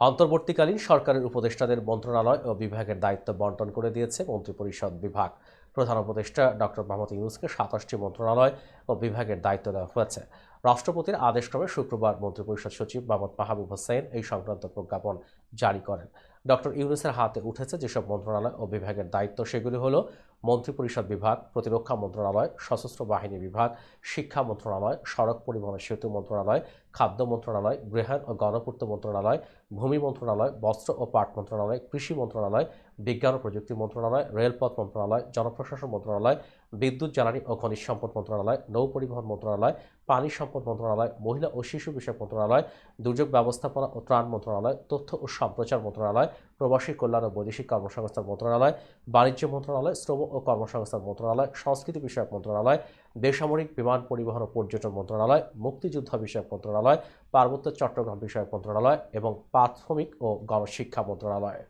অন্তর্বর্তীকালীন সরকারের উপদেষ্টাদের মন্ত্রণালয় ও বিভাগের দায়িত্ব বন্টন করে দিয়েছে মন্ত্রিপরিষদ বিভাগ। প্রধান উপদেষ্টা ডক্টর মোহাম্মদ ইউনুসকে সাতাশটি মন্ত্রণালয় ও বিভাগের দায়িত্ব দেওয়া হয়েছে। রাষ্ট্রপতির আদেশক্রমে শুক্রবার মন্ত্রিপরিষদ সচিব মোহাম্মদ মাহবুব হোসেন এই সংক্রান্ত প্রজ্ঞাপন জারি করেন। ডক্টর ইউনুসের হাতে উঠেছে যেসব মন্ত্রণালয় ও বিভাগের দায়িত্ব, সেগুলি হলো মন্ত্রিপরিষদ বিভাগ, প্রতিরক্ষা মন্ত্রণালয়, সশস্ত্র বাহিনী বিভাগ, শিক্ষা মন্ত্রণালয়, সড়ক পরিবহন সেতু মন্ত্রণালয়, খাদ্য মন্ত্রণালয় গৃহায়ণ ও গণপূর্ত মন্ত্রণালয়, ভূমি মন্ত্রণালয়, বস্ত্র ও পাট মন্ত্রণালয়, কৃষি মন্ত্রণালয়, বিজ্ঞান ও প্রযুক্তি মন্ত্রণালয়, রেলপথ মন্ত্রণালয়, জনপ্রশাসন মন্ত্রণালয়, বিদ্যুৎ, জ্বালানি ও খনিজ সম্পদ মন্ত্রণালয়, নৌ পরিবহন মন্ত্রণালয়, পানি সম্পদ মন্ত্রণালয়, মহিলা ও শিশু বিষয়ক মন্ত্রণালয়, দুর্যোগ ব্যবস্থাপনা ও ত্রাণ মন্ত্রণালয়, তথ্য ও সম্প্রচার মন্ত্রণালয়, প্রবাসী কল্যাণ ও বৈদেশিক কর্মসংস্থান মন্ত্রণালয়, বাণিজ্য মন্ত্রণালয়, শ্রম ও কর্মসংস্থান মন্ত্রণালয়, সংস্কৃতি বিষয়ক মন্ত্রণালয়, বেসামরিক বিমান পরিবহন ও পর্যটন মন্ত্রণালয়, মুক্তিযুদ্ধ বিষয়ক মন্ত্রণালয়, পার্বত্য চট্টগ্রাম বিষয়ক মন্ত্রণালয় এবং প্রাথমিক ও গণশিক্ষা মন্ত্রণালয়।